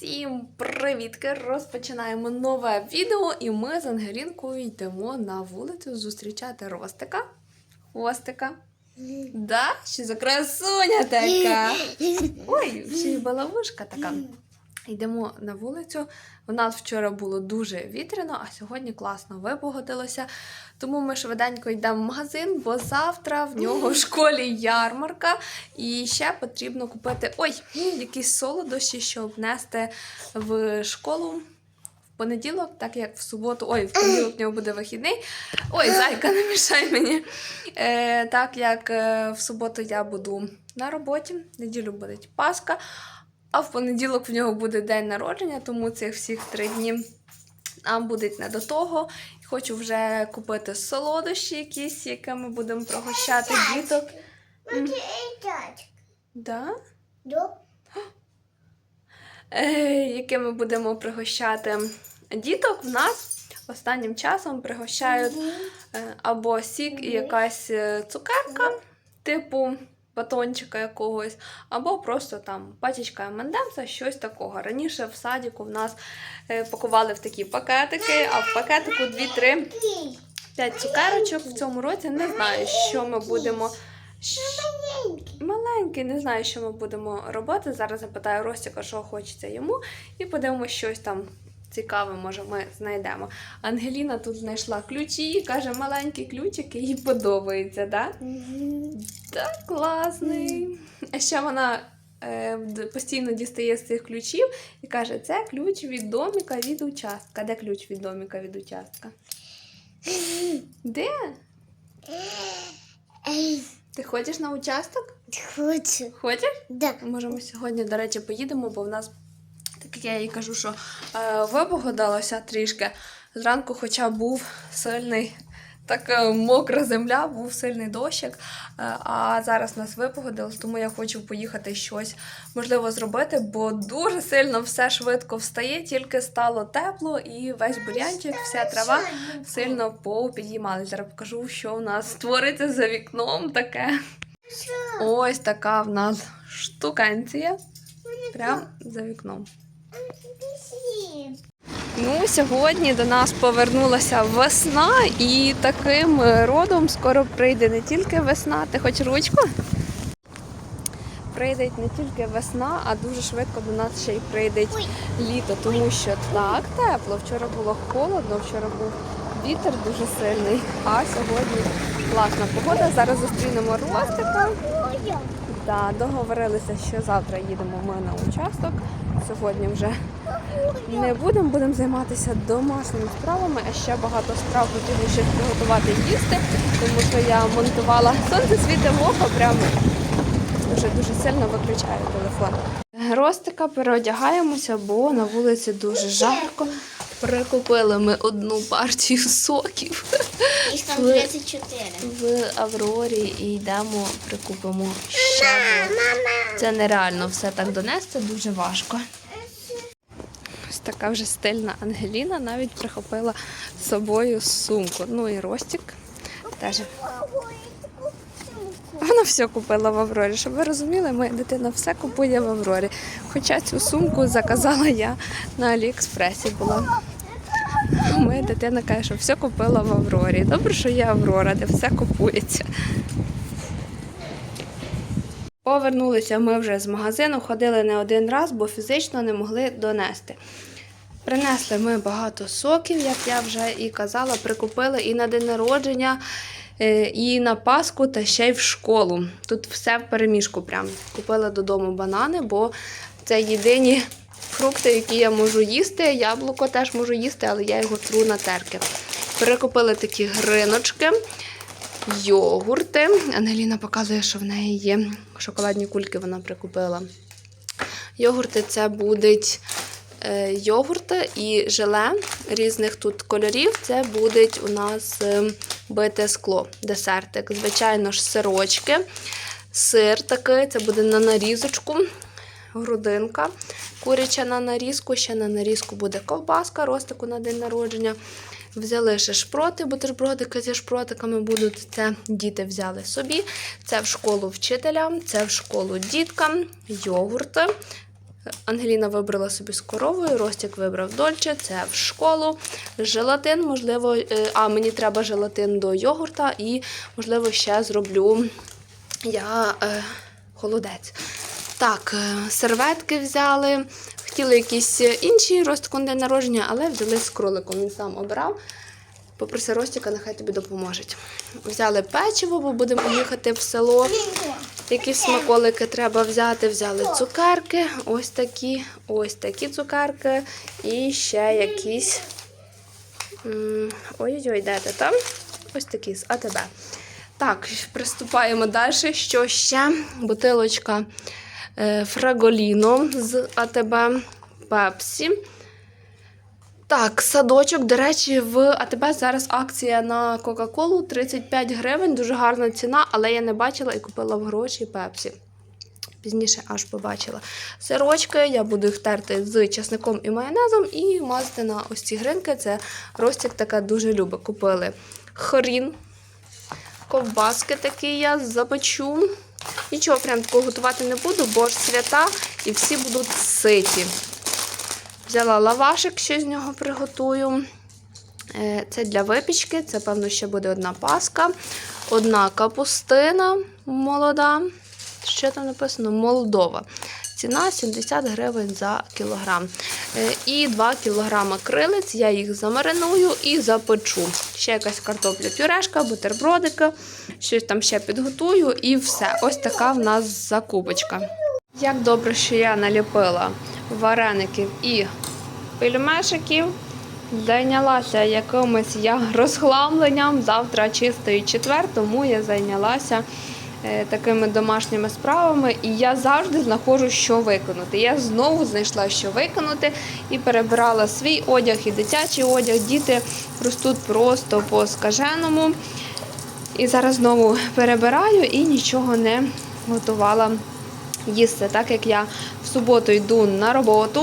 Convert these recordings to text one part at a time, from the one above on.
Всім привітки! Розпочинаємо нове відео, і ми з Ангелінкою йдемо на вулицю зустрічати Ростика. Хвостика. Да? Що за красуня така? Ой, ще й балавушка така. Йдемо на вулицю. У нас вчора було дуже вітряно, а сьогодні класно випогодилося. Тому ми швиденько йдемо в магазин, бо завтра в нього в школі ярмарка. І ще потрібно купити ой, якісь солодощі, щоб внести в школу. в Понеділок, так як в суботу, ой, в понеділок в нього буде вихідний. Ой, зайка, не мішай мені. Е, так як е, в суботу я буду на роботі, неділю буде Пасха, а в понеділок в нього буде день народження, тому цих всіх три дні нам буде не до того. Хочу вже купити солодощі якісь, якими будемо пригощати діток. Да? Да. Е, якими будемо пригощати діток, в нас останнім часом пригощають е, або сік і якась е, цукерка, типу батончика якогось, або просто там пачечка M&M's, щось такого. Раніше в садіку в нас е, пакували в такі пакетики, а в пакетику 2-3 5 цукерочок в цьому році. Не знаю, що ми будемо. Маленький, не знаю, що ми будемо робити. Зараз запитаю Ростіка, що хочеться йому, і подивимося щось там цікаве, може, ми знайдемо. Ангеліна тут знайшла ключі і каже, маленький ключик їй подобається, так? Так, класний. А ще вона е, постійно дістає з цих ключів і каже, це ключ від доміка від участка. Де ключ від доміка від участка? Де? Ти ходиш на участок? Хочу. Ходиш? Да. Може, ми сьогодні, до речі, поїдемо, бо в нас, так як я їй кажу, що е, випогодилося трішки. Зранку, хоча був сильний, так е, мокра земля, був сильний дощик. Е, а зараз нас випогодилось, тому я хочу поїхати щось можливо зробити, бо дуже сильно все швидко встає, тільки стало тепло і весь бурянчик, вся трава сильно попідіймалась. Зараз покажу, що в нас твориться за вікном таке. Ось така в нас штуканція. Прямо за вікном. Ну, сьогодні до нас повернулася весна, і таким родом скоро прийде не тільки весна. Ти хочеш ручку? Прийде не тільки весна, а дуже швидко до нас ще й прийде літо, тому що так тепло. Вчора було холодно, вчора був вітер дуже сильний, а сьогодні класна погода. Зараз зустрінемо Ростика. Да, договорилися, що завтра їдемо ми на участок. Сьогодні вже не будемо, будемо займатися домашніми справами, а ще багато справ потрібно ще приготувати їсти, тому що я монтувала сонце світе в прямо дуже дуже сильно виключаю телефон. Ростика переодягаємося, бо на вулиці дуже жарко. Прикупили ми одну партію соків Их там 34. в Аврорі і йдемо, прикупимо ще. Це нереально все так донести, дуже важко. Ось така вже стильна Ангеліна навіть прихопила з собою сумку. Ну і Ростик теж. Вона все купила в Аврорі. Щоб ви розуміли, моя дитина все купує в Аврорі. Хоча цю сумку заказала я на Аліекспресі була. Моя дитина каже, що все купила в Аврорі. Добре, що є Аврора, де все купується. Повернулися ми вже з магазину, ходили не один раз, бо фізично не могли донести. Принесли ми багато соків, як я вже і казала, прикупили і на день народження, е, і на Пасху, та ще й в школу. Тут все в переміжку. Прям купила додому банани, бо це єдині фрукти, які я можу їсти. Яблуко теж можу їсти, але я його тру на терки. Перекупили такі гриночки, йогурти. Ангеліна показує, що в неї є шоколадні кульки, вона прикупила. Йогурти це будуть е, йогурти і желе різних тут кольорів. Це буде у нас е, бите скло, десертик. Звичайно ж, сирочки. Сир такий, це буде на нарізочку. Грудинка, куряча на нарізку, ще на нарізку буде ковбаска, ростику на день народження. Взяли ще шпроти, бутербродики зі шпротиками будуть. Це діти взяли собі. Це в школу вчителям, це в школу діткам, йогурти, Ангеліна вибрала собі з коровою, Ростик вибрав дольче, це в школу. Желатин, можливо, е, а мені треба желатин до йогурта і, можливо, ще зроблю я е, холодець. Так, е, серветки взяли. Хотіли якісь інші Ростику на день народження, але взяли з кроликом. Він сам обирав. Попроси Ростіка, нехай тобі допоможуть. Взяли печиво, бо будемо їхати в село. Якісь смаколики треба взяти. Взяли цукерки, ось такі, ось такі цукерки. І ще якісь. Ой-ой-ой, де ти там? Ось такі з АТБ. Так, приступаємо далі. Що ще? Бутилочка е, Фраголіно з АТБ Пепсі. Так, садочок, до речі, в АТБ зараз акція на Кока-Колу 35 гривень, дуже гарна ціна, але я не бачила і купила в гроші Пепсі. Пізніше аж побачила. Сирочки я буду їх терти з часником і майонезом і мазати на ось ці гринки. Це Ростик така дуже любить. Купили хрін, ковбаски такі я запечу. Нічого прям такого готувати не буду, бо ж свята і всі будуть ситі. Взяла лавашик, що з нього приготую. Е, Це для випічки, це, певно, ще буде одна паска, одна капустина молода. Що там написано? Молдова. Ціна 70 гривень за кілограм. Е, І 2 кілограма крилиць. Я їх замариную і запечу. Ще якась картопля пюрешка, бутербродики, щось там ще підготую і все. Ось така в нас закупочка. Як добре, що я наліпила вареників і пельмешиків. Зайнялася якимось я розхламленням. Завтра чистий четвер, тому я зайнялася такими домашніми справами. І я завжди знаходжу, що виконати. Я знову знайшла, що виконати, і перебирала свій одяг і дитячий одяг. Діти ростуть просто по скаженому. І зараз знову перебираю і нічого не готувала їсти, так як я в суботу йду на роботу.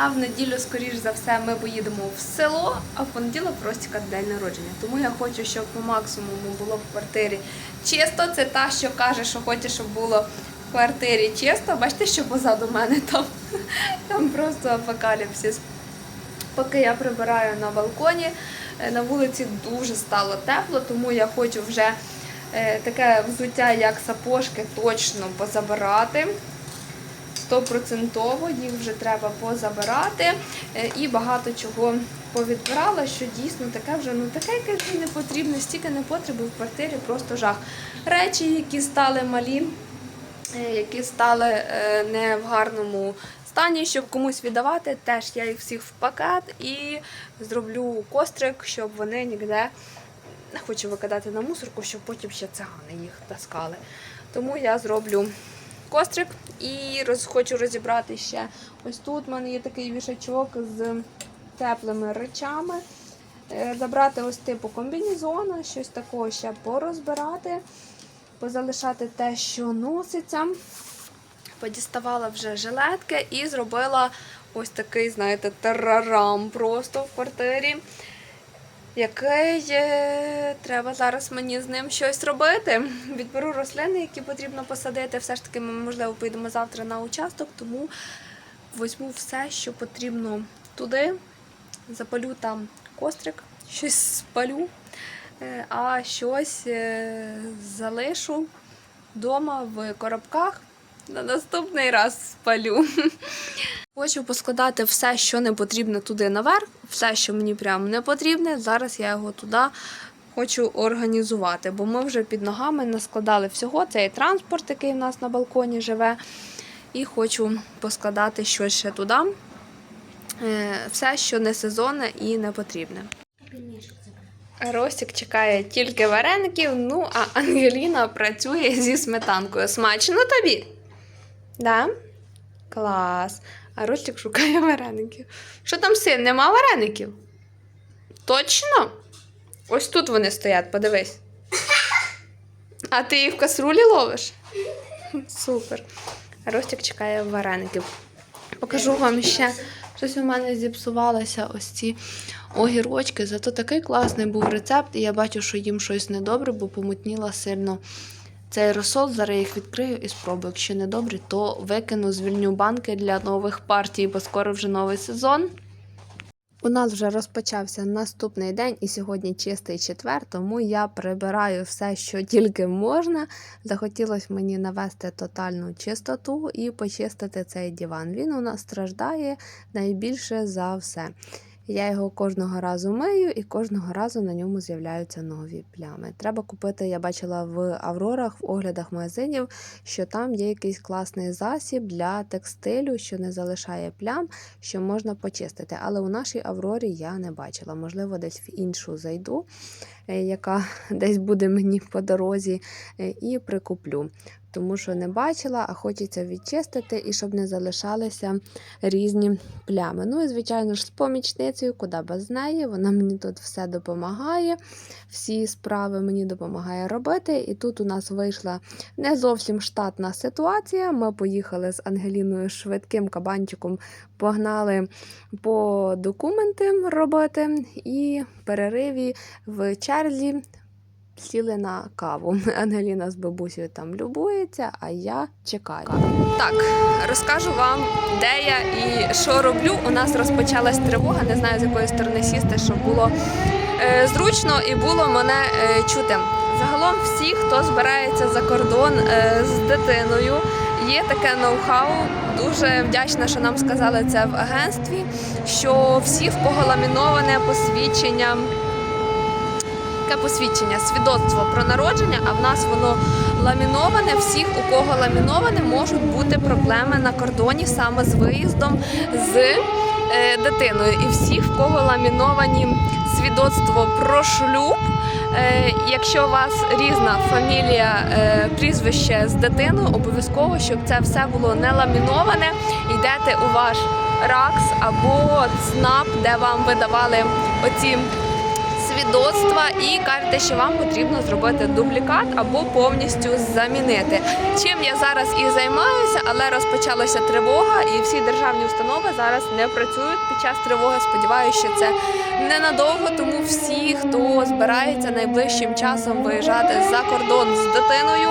А в неділю, скоріш за все, ми поїдемо в село, а в понеділок Ростіка день народження. Тому я хочу, щоб по максимуму було в квартирі чисто. Це та, що каже, що хоче, щоб було в квартирі чисто. Бачите, що позаду мене там, там просто апокаліпсис. Поки я прибираю на балконі, е, на вулиці дуже стало тепло, тому я хочу вже е, таке взуття, як сапожки, точно позабирати. Стопроцентово їх вже треба позабирати. Е, І багато чого повідбирала, що дійсно таке вже ну таке якесь не потрібне, стільки непотребу в квартирі, просто жах. Речі, які стали малі, е, які стали е, не в гарному стані, щоб комусь віддавати, теж я їх всіх в пакет і зроблю кострик, щоб вони ніде не хочу викидати на мусорку, щоб потім ще цигани їх таскали. Тому я зроблю кострик і роз, хочу розібрати ще. Ось тут в мене є такий вішачок з теплими речами. Е, Забрати ось типу комбінезона, щось такого ще порозбирати, позалишати те, що носиться. Подіставала вже жилетки і зробила ось такий, знаєте, тарарам просто в квартирі який треба зараз мені з ним щось робити. Відберу рослини, які потрібно посадити. Все ж таки, ми, можливо, поїдемо завтра на участок, тому візьму все, що потрібно туди. Запалю там кострик, щось спалю, е, а щось е, залишу вдома в коробках. На наступний раз спалю. Хочу поскладати все, що не потрібно туди наверх, все, що мені прям не потрібне. Зараз я його туди хочу організувати, бо ми вже під ногами наскладали всього. Це і транспорт, який в нас на балконі живе. І хочу поскладати щось ще туди. Е, Все, що не сезонне і не потрібне. Ростик чекає тільки вареників, ну а Ангеліна працює зі сметанкою. Смачно тобі? Да? Клас. А Ростик шукає вареників. Що там син? Нема вареників? Точно? Ось тут вони стоять, подивись. А ти їх в касрулі ловиш? Супер. Ростик чекає вареників. Покажу вам ще. Щось у мене зіпсувалося ось ці огірочки. Зато такий класний був рецепт, і я бачу, що їм щось недобре, бо помутніла сильно Цей розсол зараз я їх відкрию і спробую. Якщо не добрі, то викину, звільню банки для нових партій, бо скоро вже новий сезон. У нас вже розпочався наступний день, і сьогодні чистий четвер, тому я прибираю все, що тільки можна. Захотілося мені навести тотальну чистоту і почистити цей диван. Він у нас страждає найбільше за все. Я його кожного разу мию і кожного разу на ньому з'являються нові плями. Треба купити, я бачила в Аврорах, в оглядах магазинів, що там є якийсь класний засіб для текстилю, що не залишає плям, що можна почистити. Але у нашій Аврорі я не бачила. Можливо, десь в іншу зайду, яка десь буде мені по дорозі, е, і прикуплю. Тому що не бачила, а хочеться відчистити і щоб не залишалися різні плями. Ну і, звичайно ж, з помічницею, куди без неї. Вона мені тут все допомагає, всі справи мені допомагає робити. І тут у нас вийшла не зовсім штатна ситуація. Ми поїхали з Ангеліною швидким кабанчиком, погнали по документи робити, і в перериві в черзі. Сіли на каву. Ангеліна з бабусею там любується, а я чекаю. Так, розкажу вам, де я і що роблю. У нас розпочалась тривога, не знаю з якої сторони сісти, щоб було е, зручно і було мене е, чути. Загалом всі, хто збирається за кордон е, з дитиною, є таке ноу-хау. Дуже вдячна, що нам сказали це в агентстві. Що всі, в кого ламіноване посвідчення таке посвідчення, свідоцтво про народження, а в нас воно ламіноване. Всіх, у кого ламіноване, можуть бути проблеми на кордоні саме з виїздом з дитиною. І всіх, в кого ламіновані свідоцтво про шлюб. Е, якщо у вас різна фамілія, е, прізвище з дитиною, обов'язково, щоб це все було не ламіноване, йдете у ваш РАКС або ЦНАП, де вам видавали оці свідоцтва і кажете, що вам потрібно зробити дублікат або повністю замінити. Чим я зараз і займаюся, але розпочалася тривога, і всі державні установи зараз не працюють під час тривоги. Сподіваюся, що це ненадовго, тому всі, хто збирається найближчим часом виїжджати за кордон з дитиною.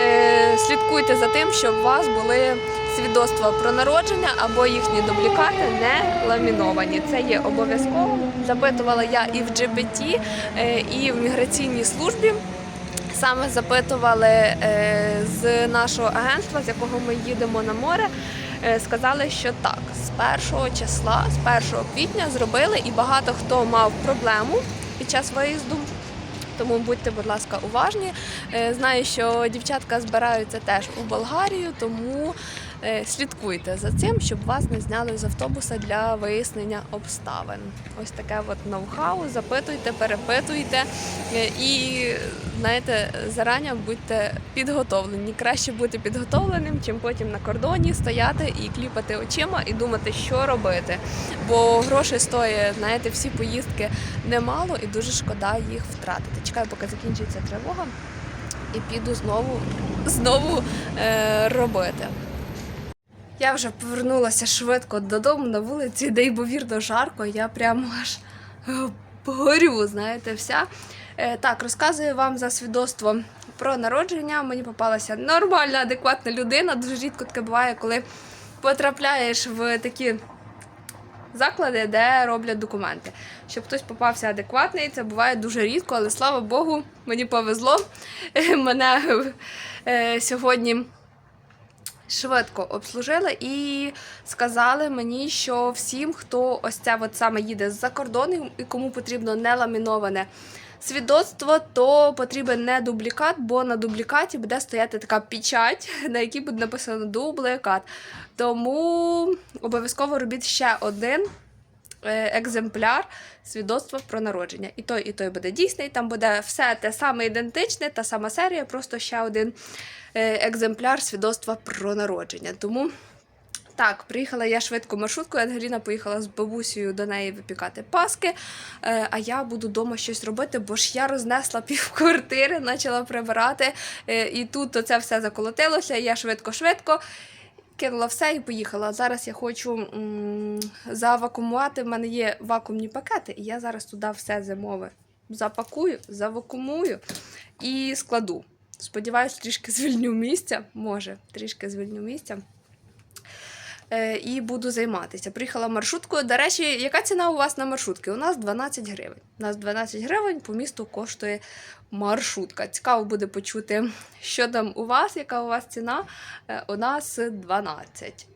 е, Слідкуйте за тим, щоб у вас були свідоцтва про народження або їхні дублікати не ламіновані. Це є обов'язково. Запитувала я і в GBT, е, і в міграційній службі. Саме запитували е, з нашого агентства, з якого ми їдемо на море. е, Сказали, що так, з першого числа, з 1 квітня зробили, і багато хто мав проблему під час виїзду. Тому будьте, будь ласка, уважні. Знаю, що дівчатка збираються теж у Болгарію, тому слідкуйте за цим, щоб вас не зняли з автобуса для вияснення обставин. Ось таке от ноу-хау. Запитуйте, перепитуйте е, і знаєте, зарані будьте підготовлені. Краще бути підготовленим, чим потім на кордоні стояти і кліпати очима і думати, що робити. Бо грошей стоїть, знаєте, всі поїздки немало і дуже шкода їх втратити. Чекаю, поки закінчиться тривога, і піду знову, знову е, робити. Я вже повернулася швидко додому на вулиці, де ймовірно жарко. Я прямо аж е, горю, знаєте, вся. Е, Так, розказую вам за свідоцтво про народження. Мені попалася нормальна, адекватна людина. Дуже рідко таке буває, коли потрапляєш в такі заклади, де роблять документи. Щоб хтось попався адекватний, це буває дуже рідко, але слава Богу, мені повезло. Мене е, сьогодні швидко обслужили і сказали мені, що всім, хто ось це от саме їде з-за кордону і кому потрібно не ламіноване свідоцтво, то потрібен не дублікат, бо на дублікаті буде стояти така печать, на якій буде написано дублікат. Тому обов'язково робіть ще один екземпляр свідоцтва про народження. І той, і той буде дійсний. Там буде все те саме ідентичне, та сама серія, просто ще один е, екземпляр свідоцтва про народження. Тому. Так, приїхала я швидко маршруткою. Ангеліна поїхала з бабусею до неї випікати паски. Е, а я буду вдома щось робити, бо ж я рознесла пів квартири, почала прибирати. Е, і тут це все заколотилося. Я швидко-швидко кинула все і поїхала. Зараз я хочу м, завакумувати. В мене є вакуумні пакети, і я зараз туди все зимове запакую, завакумую і складу. Сподіваюсь, трішки звільню місця. Може, трішки звільню місця. Е, і буду займатися. Приїхала маршруткою. До речі, яка ціна у вас на маршрутки? У нас 12 гривень. У нас 12 гривень по місту коштує маршрутка. Цікаво буде почути, що там у вас, яка у вас ціна. Е, У нас 12.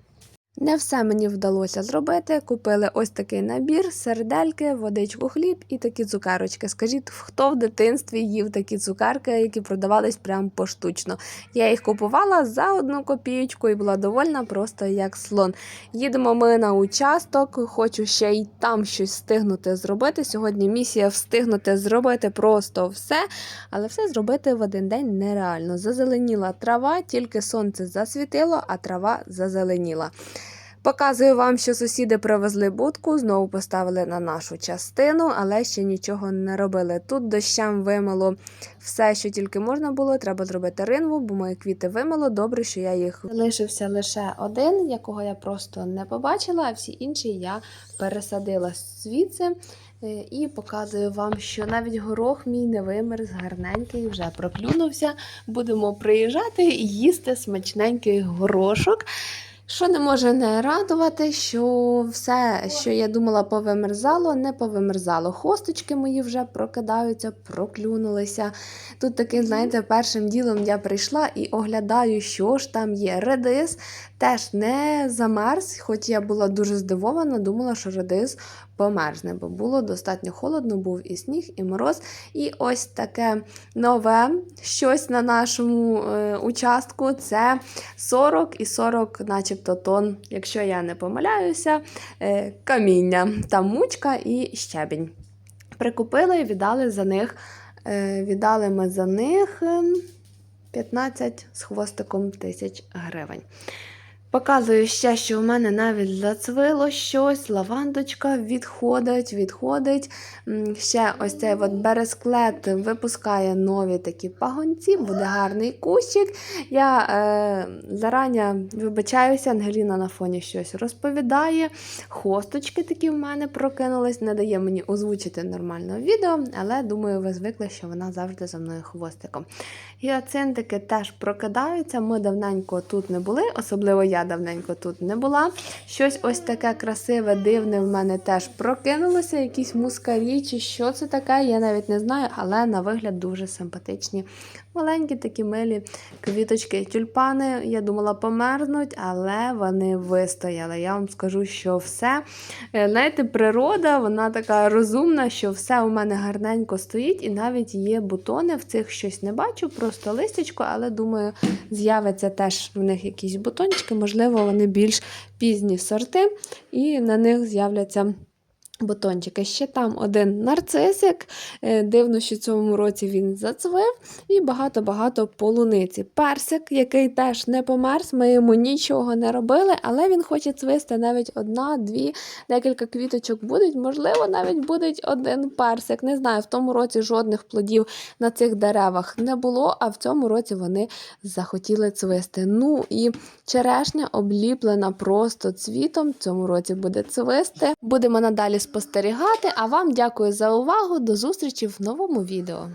Не все мені вдалося зробити. Купили ось такий набір, сердельки, водичку, хліб і такі цукерочки. Скажіть, хто в дитинстві їв такі цукерки, які продавались прям поштучно? Я їх купувала за одну копієчку і була довольна просто як слон. Їдемо ми на участок, хочу ще й там щось встигнути зробити. Сьогодні місія встигнути зробити просто все, але все зробити в один день нереально. Зазеленіла трава, тільки сонце засвітило, а трава зазеленіла. Показую вам, що сусіди привезли будку, знову поставили на нашу частину, але ще нічого не робили. Тут дощем вимило все, що тільки можна було. Треба зробити ринву, бо мої квіти вимило. Добре, що я їх лишився лише один, якого я просто не побачила, а всі інші я пересадила звідси. Е, І показую вам, що навіть горох мій не вимерз, гарненький, вже проклюнувся. Будемо приїжджати і їсти смачненький горошок. Що не може не радувати, що все, що я думала, повимерзало, не повимерзало. Хосточки мої вже прокидаються, проклюнулися. Тут таким, знаєте, першим ділом я прийшла і оглядаю, що ж там є. Редис теж не замерз, хоч я була дуже здивована, думала, що редис померзне, бо було достатньо холодно, був і сніг, і мороз. І ось таке нове щось на нашому е, участку це 40 і 40, начебто тонн, якщо я не помиляюся, е, каміння, там мучка і щебінь. Прикупили і віддали за них. е, Віддали ми за них ем, 15 з хвостиком тисяч гривень. Показую ще, що у мене навіть зацвило щось, лавандочка відходить, відходить. Ще ось цей от бересклет випускає нові такі пагонці, буде гарний кущик. Я е, зарані вибачаюся, Ангеліна на фоні щось розповідає. Хосточки такі в мене прокинулись, не дає мені озвучити нормально відео, але думаю, ви звикли, що вона завжди за мною хвостиком. Гіацинтики теж прокидаються. Ми давненько тут не були, особливо я давненько тут не була. Щось ось таке красиве, дивне в мене теж прокинулося, якісь мускарі чи що це таке, я навіть не знаю, але на вигляд дуже симпатичні. Маленькі такі милі квіточки, тюльпани. Я думала, померзнуть, але вони вистояли. Я вам скажу, що все. Е, Знаєте, природа, вона така розумна, що все у мене гарненько стоїть, і навіть є бутони. В цих щось не бачу, просто листячко, але думаю, з'явиться теж в них якісь бутончики, можливо, вони більш пізні сорти, і на них з'являться. Бутончики. Ще там один нарцисик. Е, Дивно, що цьому році він зацвив. І багато-багато полуниці. Персик, який теж не померз, ми йому нічого не робили, але він хоче цвисти навіть одна, дві, декілька квіточок будуть. Можливо, навіть буде один персик. Не знаю, в тому році жодних плодів на цих деревах не було, а в цьому році вони захотіли цвисти. Ну і черешня обліплена просто цвітом. В цьому році буде цвисти. Будемо надалі спостерігати. А вам дякую за увагу. До зустрічі в новому відео.